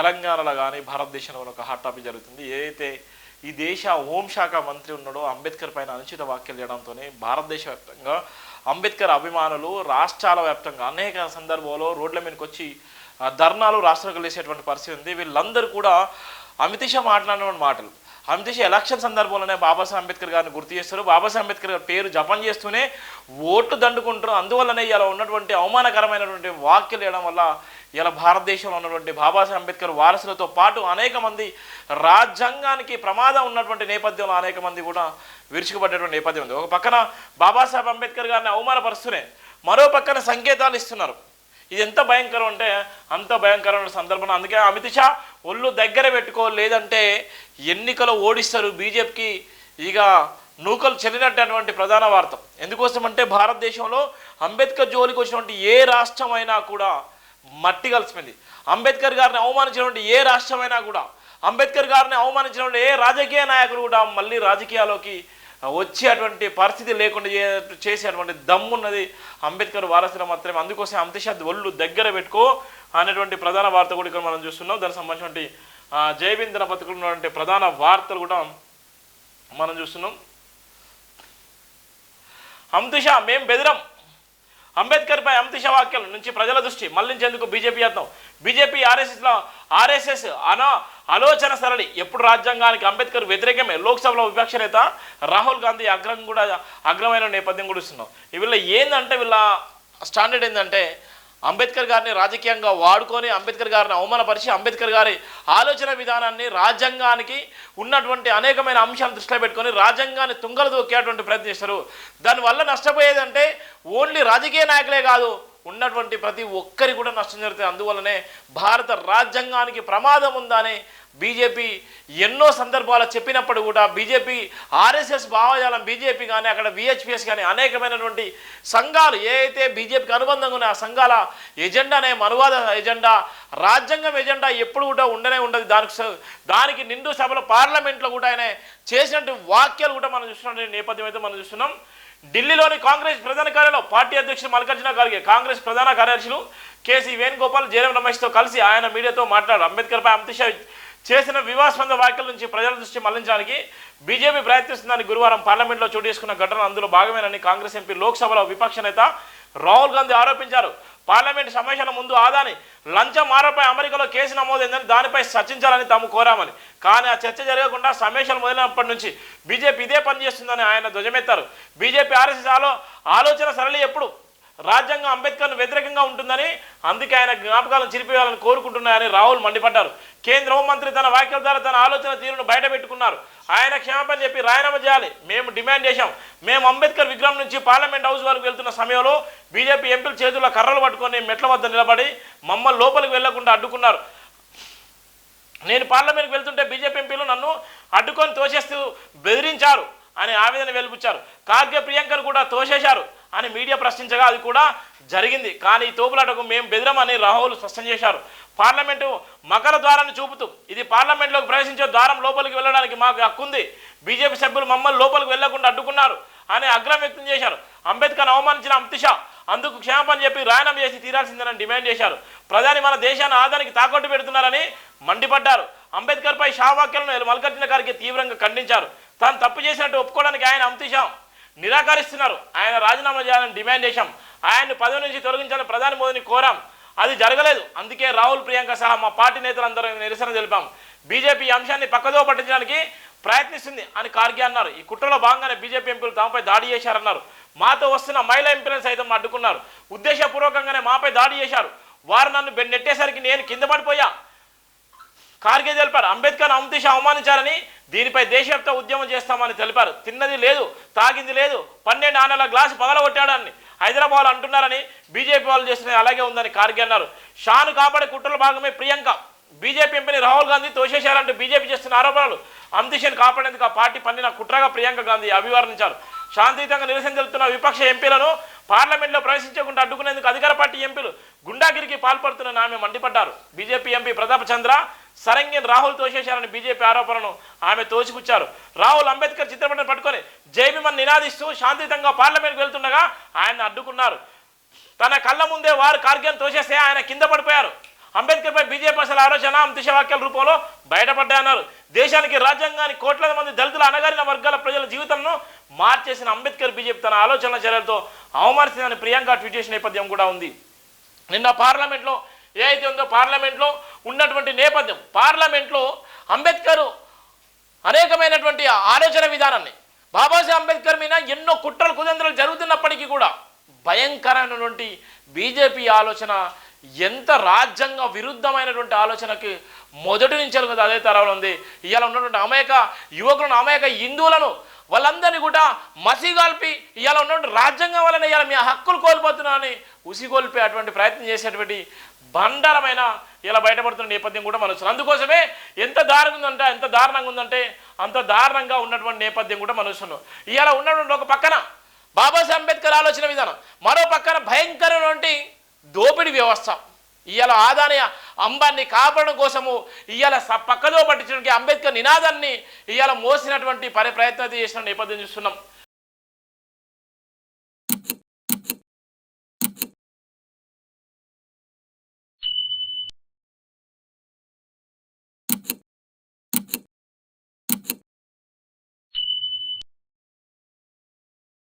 తెలంగాణలో కానీ భారతదేశంలో ఒక హాట్ టాపిక్ జరుగుతుంది. ఏదైతే ఈ దేశ హోంశాఖ మంత్రి ఉన్నాడో అంబేద్కర్ పైన అనుచిత వ్యాఖ్యలు చేయడంతోనే భారతదేశ వ్యాప్తంగా అంబేద్కర్ అభిమానులు రాష్ట్రాల వ్యాప్తంగా అనేక సందర్భాల్లో రోడ్ల మీదకి వచ్చి ధర్నాలు రాష్ట్రాలకు వేసేటువంటి పరిస్థితి ఉంది. వీళ్ళందరూ కూడా అమిత్ షా మాట్లాడిన మాటలు. అందుచేసి ఎలక్షన్ సందర్భంలోనే బాబాసాహెబ్ అంబేద్కర్ గారిని గుర్తు చేస్తారు. బాబాసాహెబ్ అంబేద్కర్ గారి పేరు జపం చేస్తూనే ఓట్లు దండుకుంటారు. అందువల్లనే ఇలా ఉన్నటువంటి అవమానకరమైనటువంటి వాక్యలు వేయడం వల్ల ఇలా భారతదేశంలో ఉన్నటువంటి బాబాసాహెబ్ అంబేద్కర్ వారసులతో పాటు అనేక మంది రాజ్యాంగానికి ప్రమాదం ఉన్నటువంటి నేపథ్యంలో అనేక మంది కూడా విరుచుకుపడ్డటువంటి నేపథ్యం ఉంది. ఒక పక్కన బాబాసాహెబ్ అంబేద్కర్ గారిని అవమానపరుస్తూనే మరో పక్కన సంకేతాలు ఇస్తున్నారు. ఇది ఎంత భయంకరం అంటే అంత భయంకరమైన సందర్భం. అందుకే అమిత్ షా ఒళ్ళు దగ్గర పెట్టుకో లేదంటే ఎన్నికలు ఓడిస్తారు బీజేపీకి. ఇక నూకలు చెల్లినటువంటి ప్రధాన వార్త. ఎందుకోసం అంటే భారతదేశంలో అంబేద్కర్ జోలికి వచ్చినటువంటి ఏ రాష్ట్రమైనా కూడా మట్టి కలిసిపోయింది. అంబేద్కర్ గారిని అవమానించినటువంటి ఏ రాష్ట్రమైనా కూడా అంబేద్కర్ గారిని అవమానించినటువంటి ఏ రాజకీయ నాయకుడు కూడా మళ్ళీ రాజకీయాల్లోకి వచ్చేటువంటి పరిస్థితి లేకుండా చేసేటువంటి దమ్మున్నది అంబేద్కర్ వారసులు మాత్రమే. అందుకోసం అమిత్ ఒళ్ళు దగ్గర పెట్టుకో అనేటువంటి ప్రధాన వార్త కూడా ఇక్కడ మనం చూస్తున్నాం. దానికి సంబంధించినటువంటి ఆ, జయబిందన పత్రికలు ఉన్నటువంటి ప్రధాన వార్తలు కూడా మనం చూస్తున్నాం. అమిత్ మేము బెదిరం. అంబేద్కర్ పై అమిత్ షా నుంచి ప్రజల దృష్టి మళ్ళించేందుకు బీజేపీ యత్నం. బీజేపీ ఆర్ఎస్ఎస్లో ఆర్ఎస్ఎస్ అనా ఆలోచన సరళి. ఎప్పుడు రాజ్యాంగానికి అంబేద్కర్ వ్యతిరేకమే? లోక్సభలో విపక్ష నేత రాహుల్ గాంధీ అగ్రం కూడా అగ్రమైన నేపథ్యం కూడా ఇస్తున్నాం. వీళ్ళ ఏందంటే వీళ్ళ స్టాండర్డ్ ఏంటంటే అంబేద్కర్ గారిని రాజకీయంగా వాడుకొని అంబేద్కర్ గారిని అవమానపరిచి అంబేద్కర్ గారి ఆలోచన విధానాన్ని రాజ్యాంగానికి ఉన్నటువంటి అనేకమైన అంశాలను దృష్టిలో పెట్టుకొని రాజ్యాంగాన్ని తుంగలు దొక్కేటువంటి ప్రయత్నం చేస్తారు దానివల్ల నష్టపోయేదంటే ఓన్లీ రాజకీయ నాయకులే కాదు ఉన్నటువంటి ప్రతి ఒక్కరికి కూడా నష్టం జరుగుతుంది. అందువల్లనే భారత రాజ్యాంగానికి ప్రమాదం ఉందని బీజేపీ ఎన్నో సందర్భాలు చెప్పినప్పుడు కూడా బీజేపీ ఆర్ఎస్ఎస్ భావజాలం బీజేపీ కానీ అక్కడ విహెచ్పిఎస్ కానీ అనేకమైనటువంటి సంఘాలు ఏ బీజేపీకి అనుబంధంగా ఉన్నాయో ఆ సంఘాల ఎజెండానే మనువాద ఎజెండా రాజ్యాంగం ఎజెండా ఎప్పుడు కూడా ఉండనే ఉండదు. దానికి దానికి నిండు సభలో పార్లమెంట్లో కూడా ఆయన చేసినటువంటి వాక్యాలు కూడా మనం చూస్తున్నాం నేపథ్యం అయితే మనం చూస్తున్నాం. ఢిల్లీలోని కాంగ్రెస్ ప్రధాన కార్యాలయంలో పార్టీ అధ్యక్షుడు మల్లికార్జున గారికి కాంగ్రెస్ ప్రధాన కార్యదర్శులు కేసీ వేణుగోపాల్ జయరాం రమేష్తో కలిసి ఆయన మీడియాతో మాట్లాడారు. అంబేద్కర్పై అమిత్ షా చేసిన వివాదాస్పద వ్యాఖ్యల నుంచి ప్రజల దృష్టి మళ్ళించడానికి బీజేపీ ప్రయత్నిస్తుందని గురువారం పార్లమెంట్లో చోటు చేసుకున్న ఘటన అందులో భాగమేనని కాంగ్రెస్ ఎంపీ లోక్సభలో విపక్ష నేత రాహుల్ గాంధీ ఆరోపించారు. పార్లమెంట్ సమావేశాల ముందు ఆదాని లంచం ఆరోపై అమెరికాలో కేసు నమోదైందని దానిపై చర్చించాలని తాము కోరామని. కానీ ఆ చర్చ జరగకుండా సమావేశాలు మొదలైనప్పటి నుంచి బీజేపీ ఇదే పని చేస్తుందని ఆయన ధ్వజమెత్తారు. బీజేపీ ఆర్ఎస్ఎస్ ఆలో ఆలోచన సరళి ఎప్పుడు? రాజ్యాంగం అంబేద్కర్ను వ్యతిరేకంగా ఉంటుందని అందుకే ఆయన జ్ఞాపకాలను చిరిపివేయాలని కోరుకుంటున్నాయని రాహుల్ మండిపడ్డారు. కేంద్ర హోంమంత్రి తన వ్యాఖ్యల ద్వారా తన ఆలోచన తీరును బయటపెట్టుకున్నారు. ఆయన క్షమాపణ చెప్పి రాయనామా చేయాలి. మేము డిమాండ్ చేశాం. మేము అంబేద్కర్ విగ్రహం నుంచి పార్లమెంట్ హౌస్ వరకు వెళ్తున్న సమయంలో బీజేపీ ఎంపీల చేతుల్లో కర్రలు పట్టుకొని మెట్ల వద్ద నిలబడి మమ్మల్ని లోపలికి వెళ్ళకుండా అడ్డుకున్నారు. నేను పార్లమెంట్కి వెళ్తుంటే బీజేపీ ఎంపీలు నన్ను అడ్డుకొని తోసేస్తూ బెదిరించారు అని ఆవేదన వెలిపించారు. కార్గే ప్రియాంకను కూడా తోసేశారు. అని మీడియా ప్రశ్నించగా అది కూడా జరిగింది. కానీ ఈ తోపులాటకు మేము బెదిరమని రాహుల్ స్పష్టం చేశారు. పార్లమెంటు మకర ద్వారాన్ని చూపుతూ ఇది పార్లమెంట్లోకి ప్రవేశించే ద్వారం లోపలికి వెళ్ళడానికి మాకు హక్కు ఉంది బీజేపీ సభ్యులు మమ్మల్ని లోపలికి వెళ్ళకుండా అడ్డుకున్నారు అని అగ్రం వ్యక్తం చేశారు. అంబేద్కర్ అవమానించిన అమిత్ షా అందుకు క్షమాపణ చెప్పి రాయనం చేసి తీరాల్సిందని డిమాండ్ చేశారు. ప్రధాని మన దేశాన్ని ఆదానికి తాకట్టు పెడుతున్నారని మండిపడ్డారు. అంబేద్కర్ పై షా వ్యాఖ్యలను మల్లికార్జున తీవ్రంగా ఖండించారు. తాను తప్పు చేసినట్టు ఒప్పుకోవడానికి ఆయన అమిత్ షా నిరాకరిస్తున్నారు. ఆయన రాజీనామా చేయాలని డిమాండ్ చేశాం. ఆయన్ని పదవి నుంచి తొలగించాలని ప్రధాని మోదీని కోరాం. అది జరగలేదు. అందుకే రాహుల్ ప్రియాంక సహా మా పార్టీ నేతలందరూ నిరసన తెలిపాం. బీజేపీ ఈ అంశాన్ని పక్కదో పట్టించడానికి ప్రయత్నిస్తుంది అని కార్గే అన్నారు. ఈ కుట్రలో భాగంగానే బీజేపీ ఎంపీలు తమపై దాడి చేశారన్నారు. మాతో వస్తున్న మహిళా ఎంపీలను సైతం అడ్డుకున్నారు. ఉద్దేశపూర్వకంగానే మాపై దాడి చేశారు. వారు నన్ను నెట్టేసరికి నేను కింద పడిపోయా. కార్గే తెలిపారు. అంబేద్కర్ అమిత్ అవమానించారని దీనిపై దేశవ్యాప్త ఉద్యమం చేస్తామని తెలిపారు. తిన్నది లేదు తాగింది లేదు పన్నెండు ఆనల గ్లాసు పగలగొట్టాడని హైదరాబాద్ అంటున్నారని బీజేపీ వాళ్ళు చేసిన అలాగే ఉందని కార్గే అన్నారు. షాను కాపాడే కుట్రల భాగమే ప్రియాంక. బీజేపీ ఎంపీని రాహుల్ గాంధీ తోసేశారంటూ బీజేపీ చేస్తున్న ఆరోపణలు అమిత్ కాపాడేందుకు ఆ పార్టీ పన్నిన కుట్రగా ప్రియాంక గాంధీ అభివర్ణించారు. శాంతియుతంగా నిరసన తెలుపుతున్న విపక్ష ఎంపీలను పార్లమెంట్లో ప్రవేశించకుండా అడ్డుకునేందుకు అధికార పార్టీ ఎంపీలు గుండాగిరికి పాల్పడుతున్న ఆమె మండిపడ్డారు. బీజేపీ ఎంపీ ప్రతాప్ చంద్ర సరంగిని రాహుల్ తోసేశారని బీజేపీ ఆరోపణను ఆమె తోసిపుచ్చారు. రాహుల్ అంబేద్కర్ చిత్రపటం పట్టుకొని జైబీమన్ నినాదిస్తూ శాంతియుతంగా పార్లమెంట్కి వెళ్తుండగా ఆయన అడ్డుకున్నారు. తన కళ్ళ ముందే వారు కార్గ్యం తోసేస్తే ఆయన కింద పడిపోయారు. అంబేద్కర్పై బీజేపీ అసలు ఆలోచన అంతిశ రూపంలో బయటపడ్డాయన్నారు దేశానికి రాజ్యాంగానికి కోట్లాది మంది దళితుల అణగారిన వర్గాల ప్రజల జీవితంను మార్చేసిన అంబేద్కర్ బీజేపీ తన ఆలోచన చర్యలతో అవమానిస్తుందని ప్రియాంక ట్వీట్ చేసిన నేపథ్యం కూడా ఉంది. నిన్న పార్లమెంట్లో ఏదైతే ఉందో పార్లమెంట్లో ఉన్నటువంటి నేపథ్యం పార్లమెంట్లో అంబేద్కర్ అనేకమైనటువంటి ఆలోచన విధానాన్ని బాబాసాహెబ్ అంబేద్కర్ మీద ఎన్నో కుట్రలు కుతంత్రాలు జరుగుతున్నప్పటికీ కూడా భయంకరమైనటువంటి బీజేపీ ఆలోచన ఎంత రాజ్యాంగ విరుద్ధమైనటువంటి ఆలోచనకి మొదటి నుంచి కదా అదే తరంలో ఉంది. ఇవాళ ఉన్నటువంటి అమాయక యువకులను అమాయక హిందువులను వాళ్ళందరినీ కూడా మసిగాల్పి ఇవాళ ఉన్నటువంటి రాజ్యాంగం వలన ఇవాళ మీ హక్కులు కోల్పోతున్నారని ఉసిగోల్పే అటువంటి ప్రయత్నం చేసేటువంటి బండరమైన ఇలా బయటపడుతున్న నేపథ్యం కూడా మనం చూస్తున్నాం. అందుకోసమే ఎంత దారుణంగా ఉందంటే ఎంత దారుణంగా ఉందంటే అంత దారుణంగా ఉన్నటువంటి నేపథ్యం కూడా మనం చూస్తున్నాం ఉన్నటువంటి ఒక పక్కన బాబాసాహెబ్ అంబేద్కర్ ఆలోచన విధానం మరో పక్కన భయంకరమైనటువంటి దోపిడీ వ్యవస్థ ఇవాళ ఆదాయ అంబాన్ని కాపాడడం కోసము ఇవాళ పక్కలో పట్టించడానికి అంబేద్కర్ నినాదాన్ని ఇవాళ మోసినటువంటి పరి ప్రయత్నం చేసిన నేపథ్యం చూస్తున్నాం.